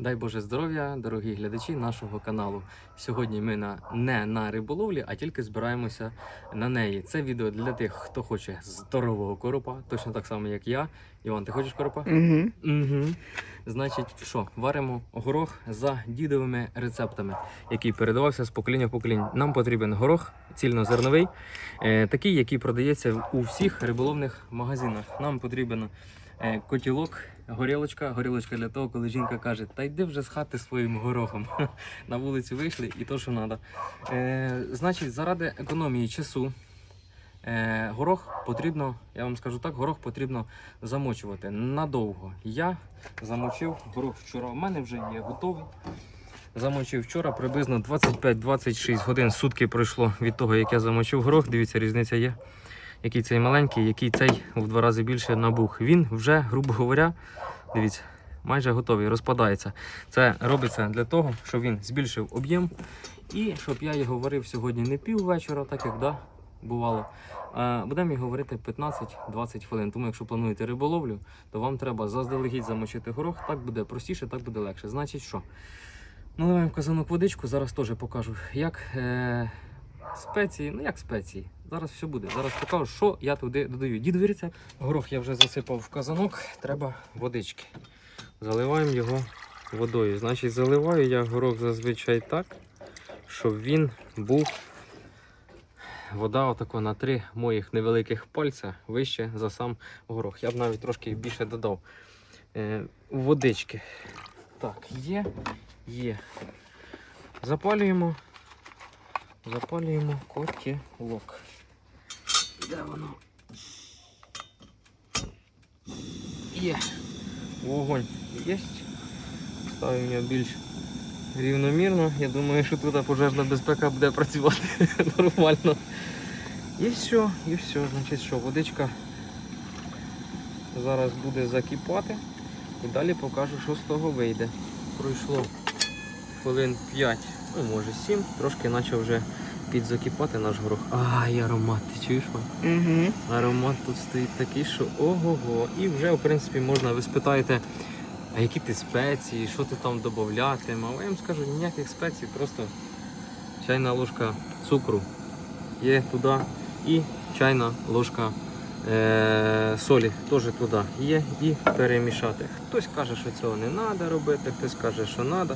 Дай Боже здоров'я, дорогі глядачі нашого каналу. Сьогодні ми на не на риболовлі, а тільки збираємося на неї. Це відео для тих, хто хоче здорового коропа, точно так само, як я. Іван, ти хочеш коропа? Угу. Угу. Значить, що, варимо горох за дідовими рецептами, який передавався з покоління в покоління. Нам потрібен горох цільнозерновий, е, такий, який продається у всіх риболовних магазинах. Нам потрібен котілок, горілочка. Горілочка для того, коли жінка каже, та йди вже з хати своїм горохом. На вулицю вийшли і то, що треба. Е, значить, заради економії часу. Е, горох потрібно, я вам скажу так, горох потрібно замочувати надовго. Я замочив горох вчора. У мене вже є готовий. Замочив вчора приблизно 25-26 годин. Сутки пройшло від того, як я замочив горох. Дивіться, різниця є. Який цей маленький, який цей в два рази більше набух. Він вже, грубо говоря, дивіться, майже готовий, розпадається. Це робиться для того, щоб він збільшив об'єм і щоб я його варив сьогодні не пів вечора, так як да, бувало. А Будемо його варити 15-20 хвилин. Тому якщо плануєте риболовлю, то вам треба заздалегідь замочити горох. Так буде простіше, так буде легше. Значить, що? Наливаємо казанок водичку, зараз теж покажу, як е, спеції, ну як спеції. Зараз все буде. Зараз покажу, що я туди додаю. Дідові рецепт. Горох я вже засипав в казанок, треба водички. Заливаємо його водою. Значить, заливаю я горох зазвичай так, щоб він був вода отако на три моїх невеликих пальця вище за сам горох. Я б навіть трошки більше додав е, водички. Так, є, є. Запалюємо. Запалюємо котілок. Де воно? Є. Вогонь є. Ставимо більш рівномірно. Я думаю, що тут пожежна безпека буде працювати нормально. І все, і все. Значить, що водичка зараз буде закипати. І далі покажу, що з того вийде. Пройшло хвилин 5, ну може 7, трошки почав вже підзакипати наш горох. Ай, аромат, ти чуєш? Угу. Аромат тут стоїть такий, що ого-го. І вже, в принципі, можна, ви спитаєте, а які ти спеції, що ти там додатимеш? А я вам скажу, ніяких спецій, просто чайна ложка цукру є туди і чайна ложка е- солі теж туди є і перемішати. Хтось каже, що цього не треба робити, хтось каже, що треба.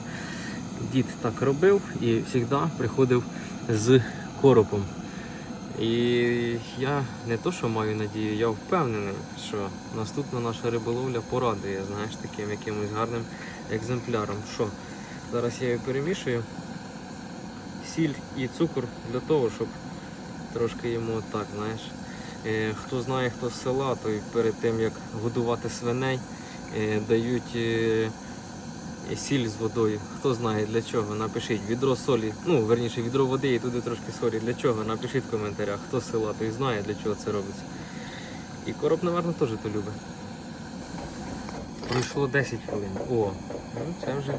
Дід так робив і завжди приходив з коропом. І я не то, що маю надію, я впевнений, що наступна наша риболовля порадує, знаєш, таким якимось гарним екземпляром. Що зараз я її перемішую сіль і цукор для того, щоб трошки йому так, знаєш. Е, Хто знає, хто з села, то й перед тим як годувати свиней, е, дають е, сіль з водою. Хто знає для чого, напишіть відро солі, ну верніше відро води і туди трошки солі. Для чого? Напишіть в коментарях, хто села, той знає для чого це робиться. І короб, напевно, теж то любить. Пройшло 10 хвилин. О, ну це вже.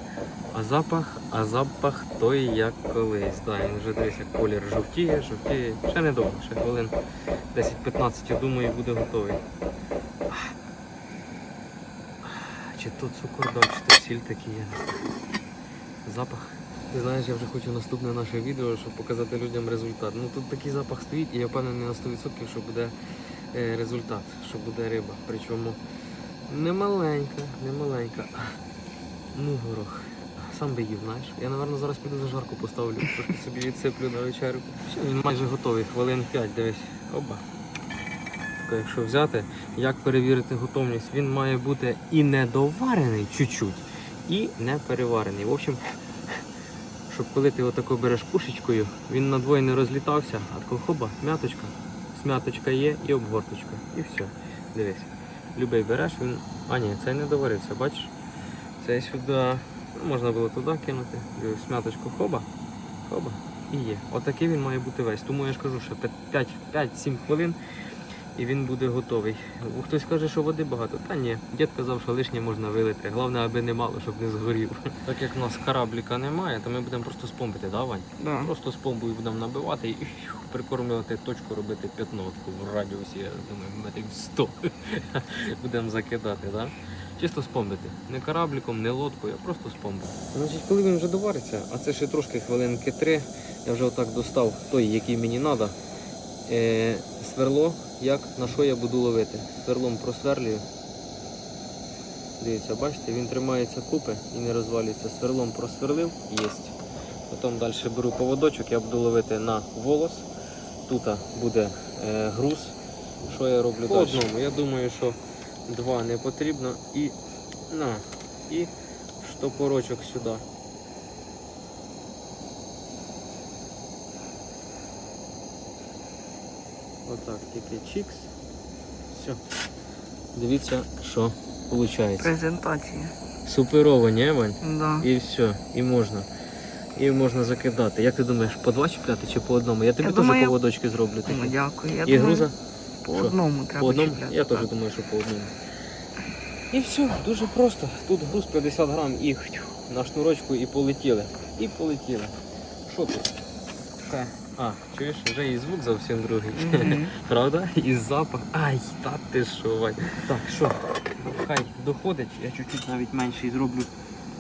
А запах, а запах той як колись. Да, він вже дивись, як колір жовтіє, жовтіє. Ще не довго, ще хвилин 10-15, я думаю, буде готовий. Чи то цукор дав, чи то сіль такий, знаю. Запах. Ти знаєш, я вже хочу наступне наше відео, щоб показати людям результат. Ну тут такий запах стоїть і я впевнений на 100%, що буде е, результат, що буде риба. Причому не маленька, не маленька. Ну, горох. Сам би їв, знаєш. Я, напевно, зараз піду за жарку поставлю, трошки собі відсиплю на вечерю. Він майже готовий, хвилин 5, дивись. Оба. Тобто, якщо взяти, як перевірити готовність, він має бути і недоварений чуть-чуть, і не переварений. В общем, щоб коли ти отако береш пушечкою, він надвоє не розлітався, а тако хоба, м'яточка, смяточка є і обгорточка. І все. Дивись. Любий береш, він. А ні, цей не доварився, бачиш? Цей сюди. Ну, можна було туди кинути. Дивись, смяточку хоба, хоба і є. Отакий він має бути весь. Тому я ж кажу, що 5-7 хвилин і він буде готовий. Хтось каже, що води багато. Та ні, дід казав, що лишнє можна вилити. Головне, аби не мало, щоб не згорів. Так як у нас корабліка немає, то ми будемо просто з помпити, да, Вань? Да. Просто з помпою будемо набивати і прикормлювати точку, робити п'ятно таку в радіусі, я думаю, метрів 100 будемо закидати. Да? чисто спомбити. Не корабліком, не лодкою, а просто спомбити. Значить, коли він вже довариться, а це ще трошки хвилинки три, я вже отак достав той, який мені треба. Е, сверло, як на що я буду ловити. Сверлом просверлюю. Дивіться, бачите, він тримається купи і не розвалюється. Сверлом просверлив, єсть. Потім далі беру поводочок, я буду ловити на волос. Тут буде е, груз. Що я роблю По одному. Я думаю, що два не потрібно. І на, і штопорочок сюди. Отак, тільки чікс. Все. Дивіться, що виходить. Презентація. Суперово, не, Вань? Да. І все, і можна. І можна закидати. Як ти думаєш, по два чіпляти чи по одному? Я тобі теж думаю, поводочки зроблю Ну, дякую. Я І думаю, груза по Що? одному треба по одному? чіпляти. Я теж думаю, що по одному. І все, дуже просто. Тут груз 50 грам і на шнурочку і полетіли. І полетіли. Що тут? Ще. А, чуєш, вже і звук зовсім другий. Правда? І запах. Ай, та ти що, Так, що? Хай доходить, я чуть-чуть навіть менший зроблю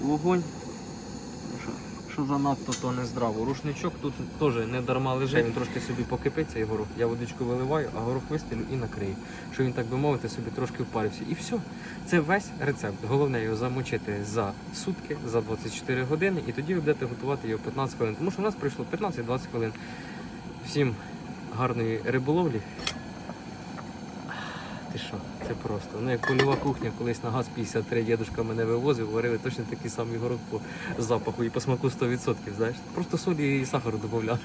вогонь. Що, занадто, то не здраво. Рушничок тут теж не дарма лежить, він трошки собі покипить цей горох. Я водичку виливаю, а горох вистелю і накрию. Що він, так би мовити, собі трошки впарився. І все. Це весь рецепт. Головне його замочити за сутки, за 24 години, і тоді ви будете готувати його 15 хвилин. Тому що у нас пройшло 15-20 хвилин. Всім гарної риболовлі. Ти що, це просто. Ну як польова кухня, колись на ГАЗ 53 дідушка мене вивозив, варили точно такий самий горох по запаху і по смаку 100%, знаєш. Просто солі і сахару додавали.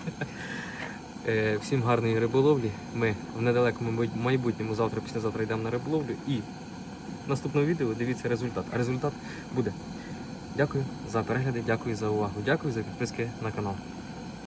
Е, Всім гарної риболовлі. Ми в недалекому майбутньому завтра, післязавтра йдемо на риболовлю і в наступному відео дивіться результат. А результат буде. Дякую за перегляди, дякую за увагу, дякую за підписки на канал.